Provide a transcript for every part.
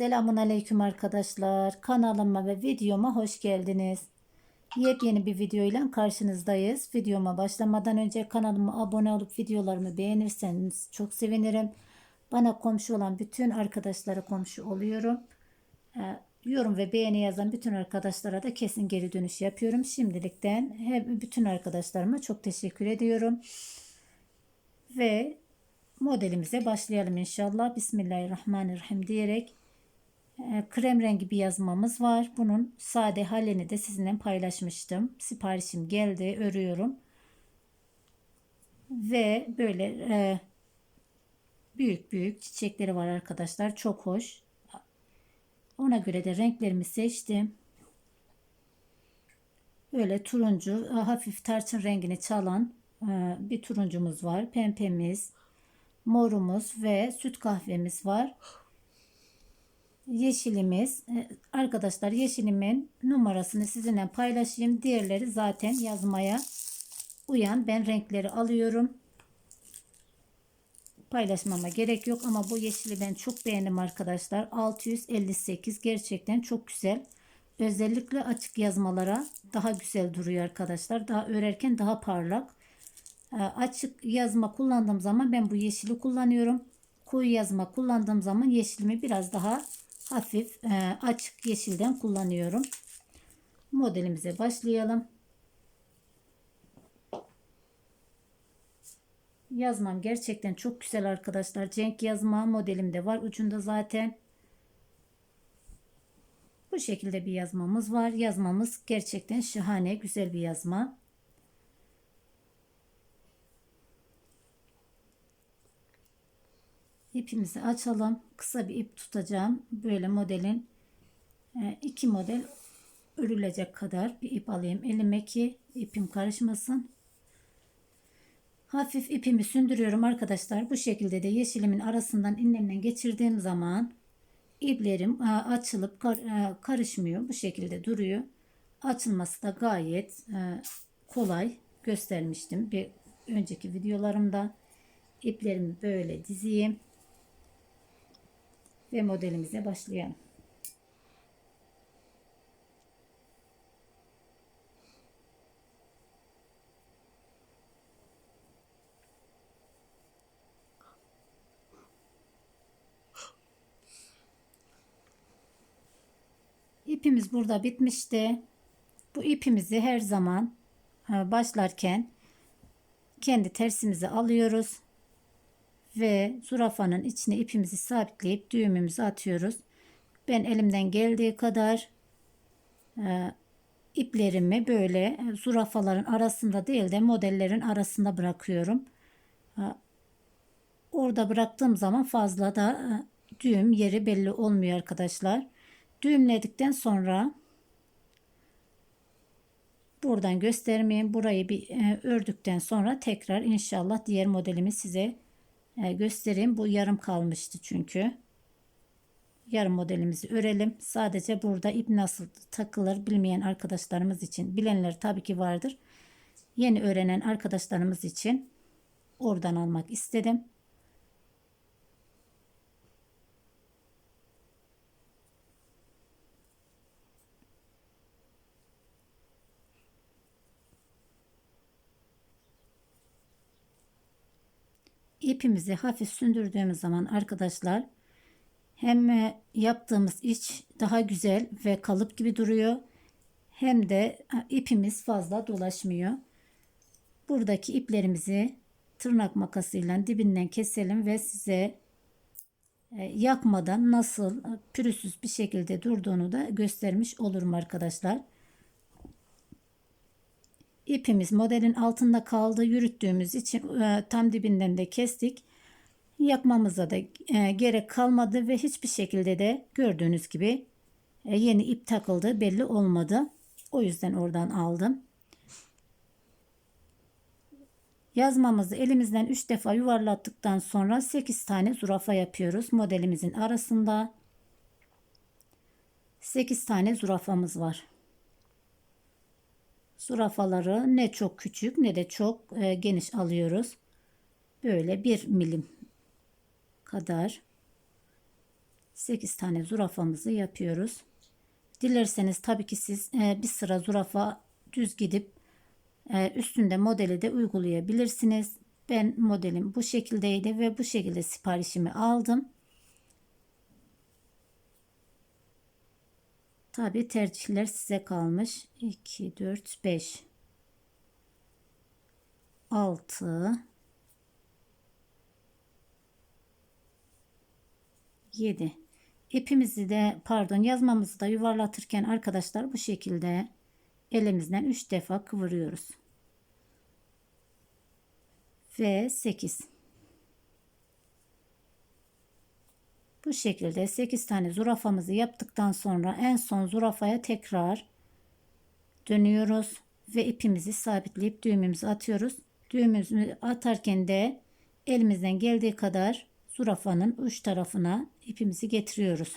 Selamun Aleyküm arkadaşlar. Kanalıma ve videoma hoş geldiniz. Yepyeni bir video ile karşınızdayız. Videoma başlamadan önce kanalıma abone olup videolarımı beğenirseniz çok sevinirim. Bana komşu olan bütün arkadaşlara komşu oluyorum. Ee, yorum ve beğeni yazan bütün arkadaşlara da kesin geri dönüş yapıyorum. Şimdilikten hem bütün arkadaşlarıma çok teşekkür ediyorum. Ve modelimize başlayalım inşallah. Bismillahirrahmanirrahim diyerek krem rengi bir yazmamız var. Bunun sade halini de sizinle paylaşmıştım. Siparişim geldi. Örüyorum. Ve böyle e, büyük büyük çiçekleri var arkadaşlar. Çok hoş. Ona göre de renklerimi seçtim. Böyle turuncu, e, hafif tarçın rengini çalan e, bir turuncumuz var. Pempemiz, morumuz ve süt kahvemiz var. Yeşilimiz. e, Arkadaşlar yeşilimin numarasını sizinle paylaşayım. Diğerleri zaten yazmaya uyan. Ben renkleri alıyorum. Paylaşmama gerek yok ama bu yeşili ben çok beğendim arkadaşlar. 658 gerçekten çok güzel. Özellikle açık yazmalara daha güzel duruyor arkadaşlar. Daha örerken daha parlak. E, Açık yazma kullandığım zaman ben bu yeşili kullanıyorum. Koyu yazma kullandığım zaman yeşilimi biraz daha hafif e, açık yeşilden kullanıyorum. Modelimize başlayalım. Yazmam gerçekten çok güzel arkadaşlar. Cenk yazma modelim de var. Ucunda zaten bu şekilde bir yazmamız var. Yazmamız gerçekten şahane, güzel bir yazma. İpimizi açalım. Kısa bir ip tutacağım. Böyle modelin e, iki model örülecek kadar bir ip alayım elime ki ipim karışmasın. Hafif ipimi sündürüyorum arkadaşlar. Bu şekilde de yeşilimin arasından iğnemle geçirdiğim zaman iplerim e, açılıp e, karışmıyor. Bu şekilde duruyor. Açılması da gayet kolay göstermiştim bir önceki videolarımda. İplerimi böyle dizeyim ve modelimize başlayalım. İpimiz burada bitmişti. Bu ipimizi her zaman e, başlarken kendi tersimize alıyoruz ve zürafanın içine ipimizi sabitleyip düğümümüzü atıyoruz. Ben elimden geldiği kadar e, iplerimi böyle e, zürafaların arasında değil de modellerin arasında bırakıyorum. E, orada bıraktığım zaman fazla da e, düğüm yeri belli olmuyor arkadaşlar. Düğümledikten sonra buradan göstermeyeyim. Burayı bir e, ördükten sonra tekrar inşallah diğer modelimi size e, göstereyim. Bu yarım kalmıştı çünkü. Yarım modelimizi örelim. Sadece burada ip nasıl takılır bilmeyen arkadaşlarımız için. Bilenler tabii ki vardır. Yeni öğrenen arkadaşlarımız için oradan almak istedim. İpimizi hafif sündürdüğümüz zaman arkadaşlar hem e, yaptığımız iç daha güzel ve kalıp gibi duruyor hem de e, ipimiz fazla dolaşmıyor. Buradaki iplerimizi tırnak makasıyla dibinden keselim ve size e, yakmadan nasıl pürüzsüz bir şekilde durduğunu da göstermiş olurum arkadaşlar. İpimiz modelin altında kaldı. Yürüttüğümüz için e, tam dibinden de kestik. Yakmamıza da e, gerek kalmadı ve hiçbir şekilde de gördüğünüz gibi e, yeni ip takıldı belli olmadı. O yüzden oradan aldım. Yazmamızı elimizden 3 defa yuvarlattıktan sonra 8 tane zürafa yapıyoruz. Modelimizin arasında 8 tane zürafamız var. Zürafaları ne çok küçük ne de çok e, geniş alıyoruz. Böyle bir milim kadar 8 tane zürafamızı yapıyoruz. Dilerseniz tabii ki siz e, bir sıra zürafa düz gidip e, üstünde modeli de uygulayabilirsiniz. Ben modelim bu şekildeydi ve bu şekilde siparişimi aldım. Tabii tercihler size kalmış. 2, 4, 5, 6, 7. İpimizi de pardon yazmamızı da yuvarlatırken arkadaşlar bu şekilde elimizden 3 defa kıvırıyoruz. Ve 8. Bu şekilde 8 tane zürafamızı yaptıktan sonra en son zürafaya tekrar dönüyoruz ve ipimizi sabitleyip düğümümüzü atıyoruz. Düğümümüzü atarken de elimizden geldiği kadar zürafanın uç tarafına ipimizi getiriyoruz.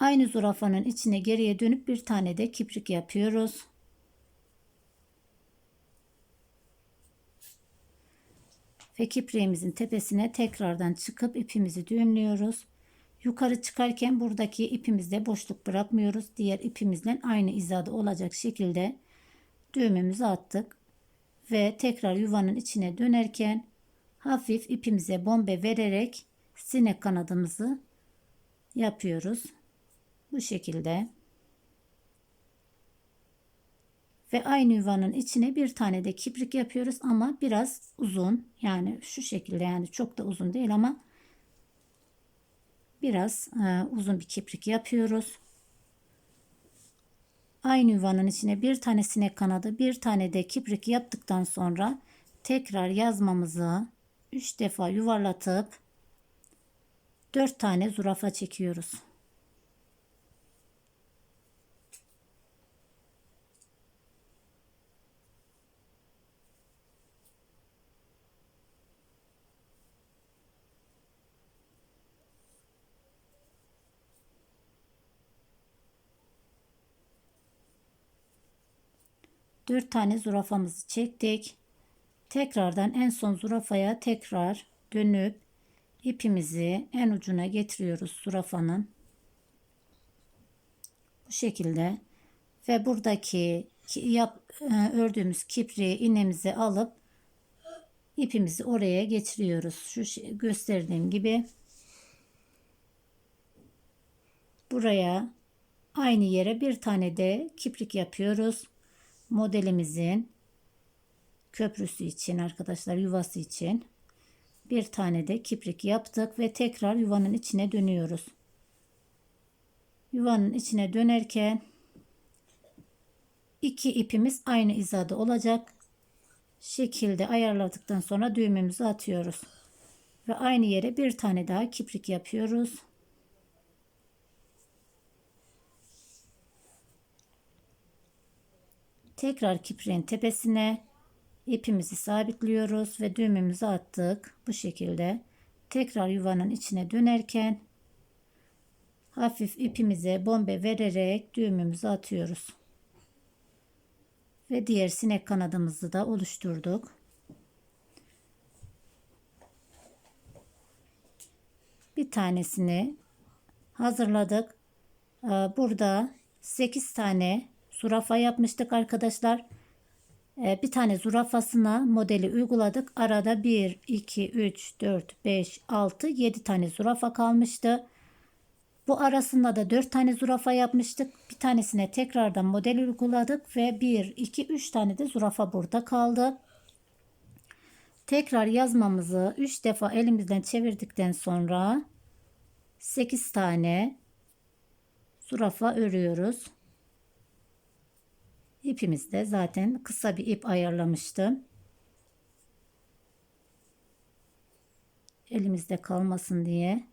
Aynı zürafanın içine geriye dönüp bir tane de kiprik yapıyoruz. Ve kipriğimizin tepesine tekrardan çıkıp ipimizi düğümlüyoruz. Yukarı çıkarken buradaki ipimizde boşluk bırakmıyoruz. Diğer ipimizle aynı hizada olacak şekilde düğümümüzü attık. Ve tekrar yuvanın içine dönerken hafif ipimize bombe vererek sinek kanadımızı yapıyoruz. Bu şekilde. Ve aynı yuvanın içine bir tane de kiprik yapıyoruz ama biraz uzun. Yani şu şekilde yani çok da uzun değil ama biraz e, uzun bir kiprik yapıyoruz. Aynı yuvanın içine bir tane sinek kanadı bir tane de kiprik yaptıktan sonra tekrar yazmamızı 3 defa yuvarlatıp 4 tane zürafa çekiyoruz. Dört tane zürafamızı çektik. Tekrardan en son zürafaya tekrar dönüp ipimizi en ucuna getiriyoruz zürafanın. Bu şekilde ve buradaki yap, e, ördüğümüz kipriği iğnemizi alıp ipimizi oraya geçiriyoruz. Şu gösterdiğim gibi buraya aynı yere bir tane de kiprik yapıyoruz. Modelimizin köprüsü için arkadaşlar yuvası için bir tane de kiprik yaptık ve tekrar yuvanın içine dönüyoruz. Yuvanın içine dönerken iki ipimiz aynı hizada olacak şekilde ayarladıktan sonra düğmemizi atıyoruz. Ve aynı yere bir tane daha kiprik yapıyoruz. Tekrar kipriğin tepesine ipimizi sabitliyoruz ve düğümümüzü attık. Bu şekilde tekrar yuvanın içine dönerken hafif ipimize bombe vererek düğümümüzü atıyoruz. Ve diğer sinek kanadımızı da oluşturduk. Bir tanesini hazırladık. Burada 8 tane zürafa yapmıştık arkadaşlar. Ee, bir tane zürafasına modeli uyguladık. Arada 1, 2, 3, 4, 5, 6, 7 tane zürafa kalmıştı. Bu arasında da 4 tane zürafa yapmıştık. Bir tanesine tekrardan model uyguladık ve 1, 2, 3 tane de zürafa burada kaldı. Tekrar yazmamızı 3 defa elimizden çevirdikten sonra 8 tane zürafa örüyoruz. İpimizde zaten kısa bir ip ayarlamıştım. Elimizde kalmasın diye.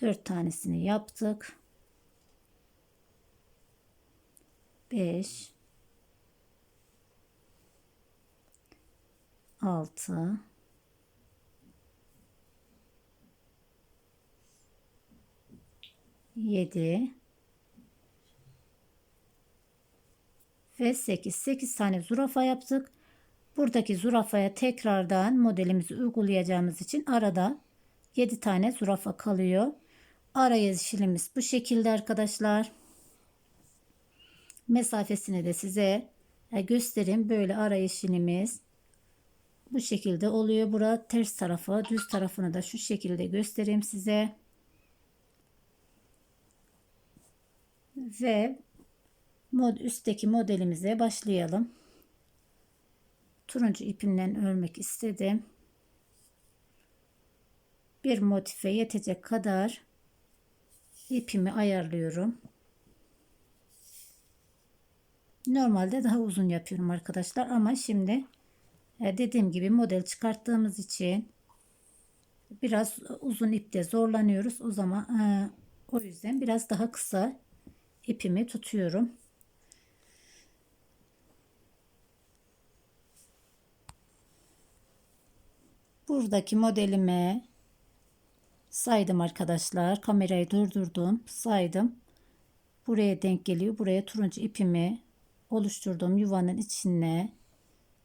Dört tanesini yaptık. Beş. Altı. Yedi. Ve 8. 8 tane zürafa yaptık. Buradaki zürafaya tekrardan modelimizi uygulayacağımız için arada 7 tane zürafa kalıyor. Ara yeşilimiz bu şekilde arkadaşlar. Mesafesini de size e, göstereyim. Böyle ara yeşilimiz bu şekilde oluyor. Bura ters tarafı, düz tarafını da şu şekilde göstereyim size. Ve mod üstteki modelimize başlayalım. Turuncu ipimden örmek istedim. Bir motife yetecek kadar ipimi ayarlıyorum. Normalde daha uzun yapıyorum arkadaşlar ama şimdi e, dediğim gibi model çıkarttığımız için biraz uzun ipte zorlanıyoruz. O zaman e, o yüzden biraz daha kısa ipimi tutuyorum. Buradaki modelime saydım arkadaşlar. Kamerayı durdurdum. Saydım. Buraya denk geliyor. Buraya turuncu ipimi oluşturduğum yuvanın içine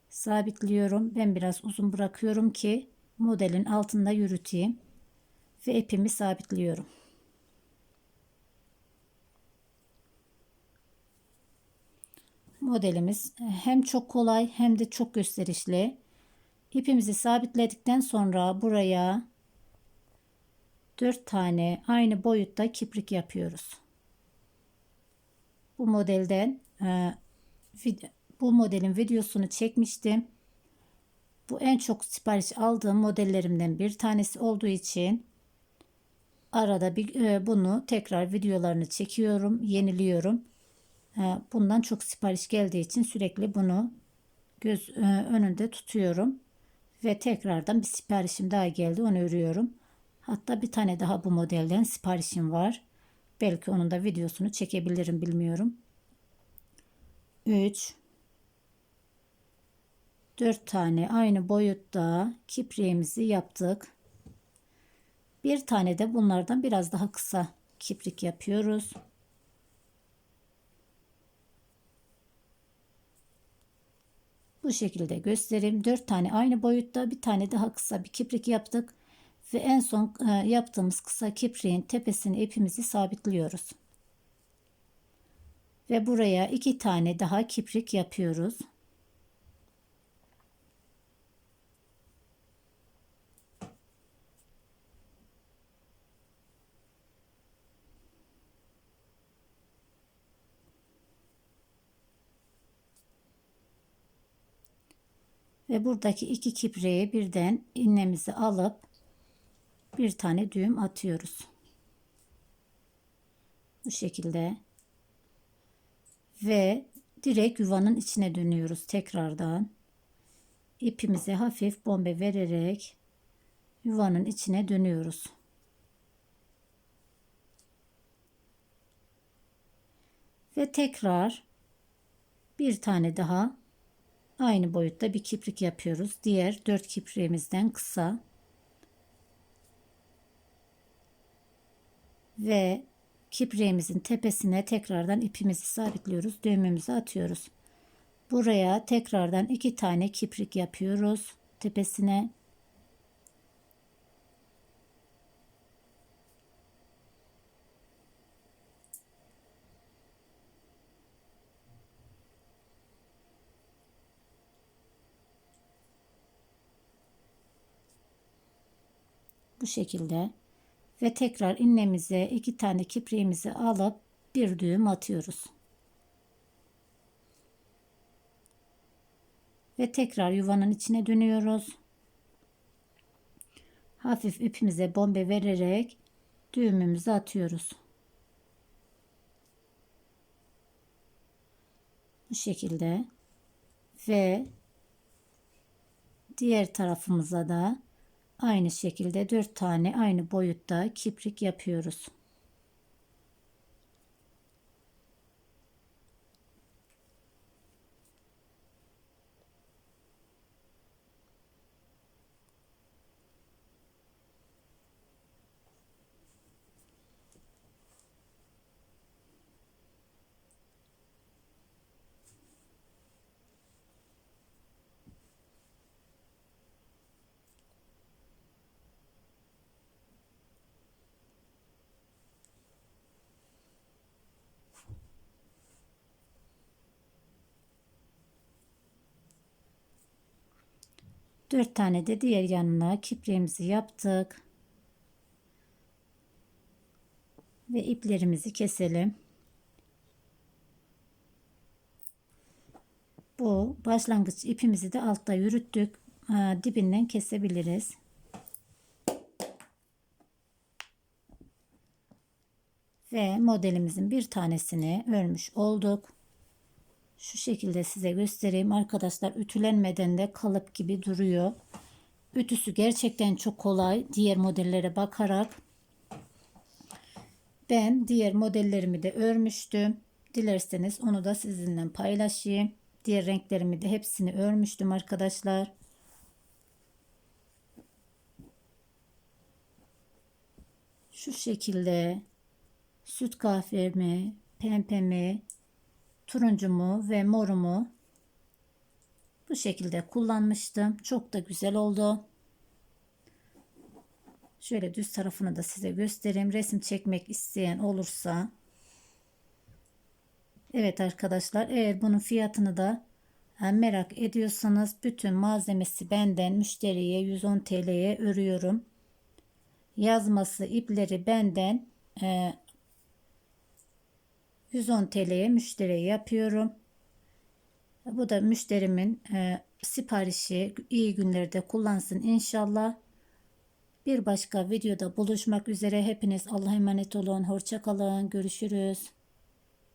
sabitliyorum. Ben biraz uzun bırakıyorum ki modelin altında yürüteyim. Ve ipimi sabitliyorum. Modelimiz hem çok kolay hem de çok gösterişli. İpimizi sabitledikten sonra buraya 4 tane aynı boyutta kiprik yapıyoruz. Bu modelden e, bu modelin videosunu çekmiştim. Bu en çok sipariş aldığım modellerimden bir tanesi olduğu için arada bir e, bunu tekrar videolarını çekiyorum, yeniliyorum. E, bundan çok sipariş geldiği için sürekli bunu göz önünde tutuyorum ve tekrardan bir siparişim daha geldi onu örüyorum. Hatta bir tane daha bu modelden siparişim var. Belki onun da videosunu çekebilirim bilmiyorum. 3 4 tane aynı boyutta kipriğimizi yaptık. Bir tane de bunlardan biraz daha kısa kiprik yapıyoruz. Bu şekilde göstereyim. 4 tane aynı boyutta bir tane daha kısa bir kiprik yaptık. Ve en son e, yaptığımız kısa kipriğin tepesine ipimizi sabitliyoruz. Ve buraya iki tane daha kiprik yapıyoruz. Ve buradaki iki kipriği birden iğnemizi alıp bir tane düğüm atıyoruz. Bu şekilde. Ve direkt yuvanın içine dönüyoruz tekrardan. İpimize hafif bombe vererek yuvanın içine dönüyoruz. Ve tekrar bir tane daha Aynı boyutta bir kiprik yapıyoruz. Diğer dört kipriğimizden kısa. Ve kipriğimizin tepesine tekrardan ipimizi sabitliyoruz. Düğümümüzü atıyoruz. Buraya tekrardan iki tane kiprik yapıyoruz. Tepesine şekilde ve tekrar iğnemize iki tane kipriğimizi alıp bir düğüm atıyoruz. Ve tekrar yuvanın içine dönüyoruz. Hafif ipimize bombe vererek düğümümüzü atıyoruz. Bu şekilde ve diğer tarafımıza da Aynı şekilde 4 tane aynı boyutta kiprik yapıyoruz. Dört tane de diğer yanına kipriğimizi yaptık. Ve iplerimizi keselim. Bu başlangıç ipimizi de altta yürüttük. Ha, dibinden kesebiliriz. Ve modelimizin bir tanesini örmüş olduk. Şu şekilde size göstereyim. Arkadaşlar ütülenmeden de kalıp gibi duruyor. Ütüsü gerçekten çok kolay. Diğer modellere bakarak. Ben diğer modellerimi de örmüştüm. Dilerseniz onu da sizinle paylaşayım. Diğer renklerimi de hepsini örmüştüm arkadaşlar. Şu şekilde süt kahvemi, pempemi, turuncumu ve morumu bu şekilde kullanmıştım. Çok da güzel oldu. Şöyle düz tarafını da size göstereyim. Resim çekmek isteyen olursa. Evet arkadaşlar eğer bunun fiyatını da e, merak ediyorsanız bütün malzemesi benden müşteriye 110 TL'ye örüyorum. Yazması ipleri benden e, 110 TL'ye müşteriye yapıyorum. Bu da müşterimin e, siparişi iyi günlerde kullansın inşallah. Bir başka videoda buluşmak üzere. Hepiniz Allah'a emanet olun. Hoşça kalın. Görüşürüz.